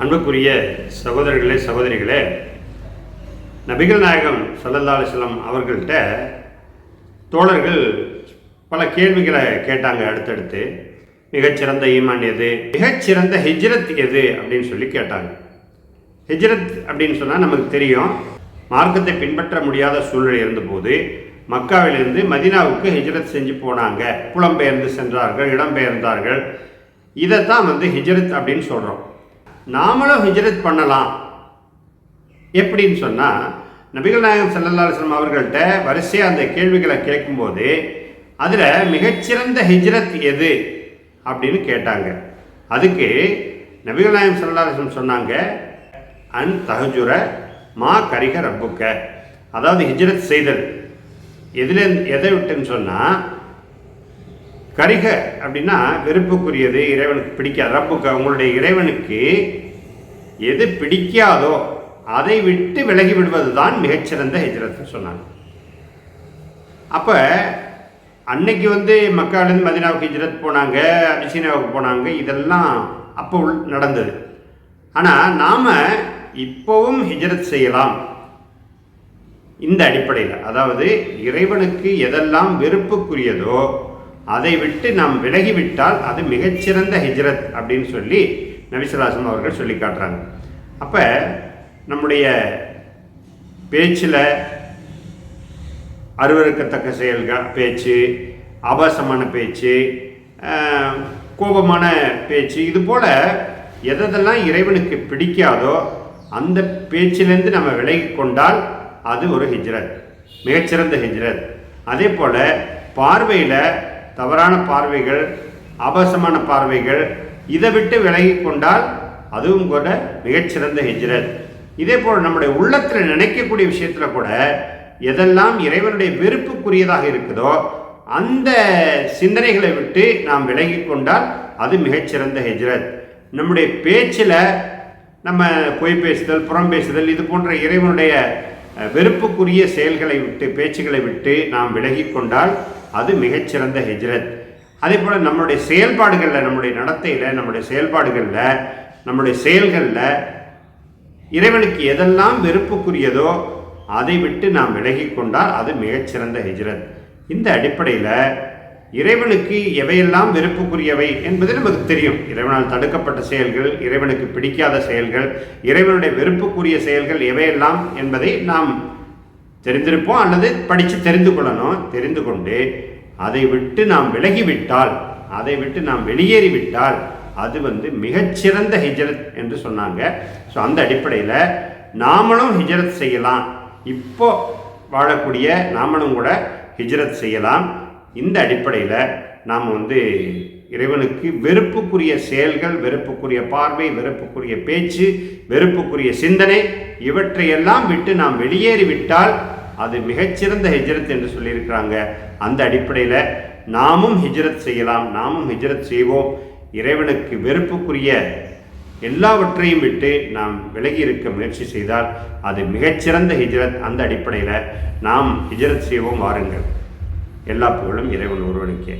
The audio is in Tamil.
அன்புக்குரிய சகோதரர்களே சகோதரிகளே நபிகள் நாயகம் சல்லல்லா அலிஸ்லாம் அவர்கள்ட்ட தோழர்கள் பல கேள்விகளை கேட்டாங்க அடுத்தடுத்து. மிகச்சிறந்த ஈமான் எது? மிகச்சிறந்த ஹிஜ்ரத் எது? அப்படின்னு சொல்லி கேட்டாங்க. ஹிஜ்ரத் அப்படின்னு சொன்னால் நமக்கு தெரியும் மார்க்கத்தை பின்பற்ற முடியாத சூழ்நிலை இருந்தபோது மக்காவிலிருந்து மதினாவுக்கு ஹிஜ்ரத் செஞ்சு போனாங்க. புலம்பெயர்ந்து சென்றார்கள் இடம்பெயர்ந்தார்கள். இதைத்தான் வந்து ஹிஜ்ரத் அப்படின்னு சொல்கிறோம் நாமளும் ஹிஜரத் பண்ணலாம். எப்படின்னு சொன்னால் நபிகள் நாயகம் செல்லல்லாஸ்லம் அவர்கள்ட்ட வரிசையாக அந்த கேள்விகளை கேட்கும்போது அதில் மிகச்சிறந்த ஹிஜ்ரத் எது அப்படின்னு கேட்டாங்க. அதுக்கு நபிகள் நாயகம் செல்லல்லாஸ்லம் சொன்னாங்க அன் தஹஜுர மா கரிக ரப்புக்க. அதாவது ஹிஜ்ரத் செய்தல். எதில் எதை விட்டுன்னு சொன்னால் கரிக அப்படின்னா வெறுப்புக்குரியது இறைவனுக்கு பிடிக்காது. அப்போ உங்களுடைய இறைவனுக்கு எது பிடிக்காதோ அதை விட்டு விலகி விடுவது தான் மிகச்சிறந்த ஹிஜ்ரத்னு சொன்னாங்க. அப்போ அன்னைக்கு வந்து மக்காலேருந்து மதினாவுக்கு ஹிஜ்ரத் போனாங்க அபிசீனாவுக்கு போனாங்க இதெல்லாம் அப்போ உள் நடந்தது. ஆனால் நாம் இப்போவும் ஹிஜ்ரத் செய்யலாம். இந்த அடிப்படையில். அதாவது இறைவனுக்கு எதெல்லாம் வெறுப்புக்குரியதோ அதை விட்டு நாம் விலகிவிட்டால் அது மிகச்சிறந்த ஹிஜ்ரத் அப்படின்னு சொல்லி நபிசுலாசம் அவர்கள் சொல்லி காட்டுறாங்க. அப்போ நம்முடைய பேச்சில் அருவருக்கத்தக்க செயல்கள் பேச்சு ஆபாசமான பேச்சு கோபமான பேச்சு இது போல் எதெல்லாம் இறைவனுக்கு பிடிக்காதோ அந்த பேச்சிலேருந்து நம்ம விலகி கொண்டால் அது ஒரு ஹிஜ்ரத் மிகச்சிறந்த ஹிஜ்ரத். அதே போல் பார்வையில் தவறான பார்வைகள் ஆபாசமான பார்வைகள் இதை விட்டு விலகி கொண்டால் அதுவும் கூட மிகச்சிறந்த ஹிஜ்ரத். இதே போல் நம்முடைய உள்ளத்தில் நினைக்கக்கூடிய விஷயத்தில் கூட எதெல்லாம் இறைவனுடைய வெறுப்புக்குரியதாக இருக்குதோ அந்த சிந்தனைகளை விட்டு நாம் விலகி கொண்டால் அது மிகச்சிறந்த ஹெஜ்ரத். நம்முடைய பேச்சில் நம்ம பொய் பேசுதல் புறம் பேசுதல் இது போன்ற இறைவனுடைய வெறுப்புக்குரிய செயல்களை விட்டு பேச்சுகளை விட்டு நாம் விலகி கொண்டால் அது மிகச்சிறந்த ஹிஜ்ரத். அதே போல் நம்மளுடைய செயல்பாடுகளில் நம்முடைய நடத்தையில் நம்முடைய செயல்பாடுகளில் நம்முடைய செயல்களில் இறைவனுக்கு எதெல்லாம் வெறுப்புக்குரியதோ அதை விட்டு நாம் விலகி கொண்டால் அது மிகச்சிறந்த ஹிஜ்ரத். இந்த அடிப்படையில் இறைவனுக்கு எவையெல்லாம் வெறுப்புக்குரியவை என்பது நமக்கு தெரியும். இறைவனால் தடுக்கப்பட்ட செயல்கள் இறைவனுக்கு பிடிக்காத செயல்கள் இறைவனுடைய வெறுப்புக்குரிய செயல்கள் எவையெல்லாம் என்பதை நாம் தெரிந்திருப்போம் அல்லது படித்து தெரிந்து கொள்ளணும் தெரிந்து கொண்டு அதை விட்டு நாம் விலகிவிட்டால் அதை விட்டு நாம் வெளியேறிவிட்டால் அது வந்து மிகச்சிறந்த ஹிஜ்ரத் என்று சொன்னாங்க. ஸோ அந்த அடிப்படையில் நாமளும் ஹிஜ்ரத் செய்யலாம். இப்போ வாழக்கூடிய நாமளும் கூட ஹிஜ்ரத் செய்யலாம். இந்த அடிப்படையில் நாம் வந்து இறைவனுக்கு வெறுப்புக்குரிய செயல்கள் வெறுப்புக்குரிய பார்வை வெறுப்புக்குரிய பேச்சு வெறுப்புக்குரிய சிந்தனை இவற்றையெல்லாம் விட்டு நாம் வெளியேறிவிட்டால் அது மிகச்சிறந்த ஹிஜ்ரத் என்று சொல்லியிருக்கிறாங்க. அந்த அடிப்படையில் நாமும் ஹிஜ்ரத் செய்யலாம் நாமும் ஹிஜ்ரத் செய்வோம். இறைவனுக்கு வெறுப்புக்குரிய எல்லாவற்றையும் விட்டு நாம் விலகி இருக்க முயற்சி செய்தால் அது மிகச்சிறந்த ஹிஜ்ரத். அந்த அடிப்படையில் நாம் ஹிஜ்ரத் செய்வோம் வாருங்கள். எல்லா புகழும் இறைவன் ஒருவனுக்கே.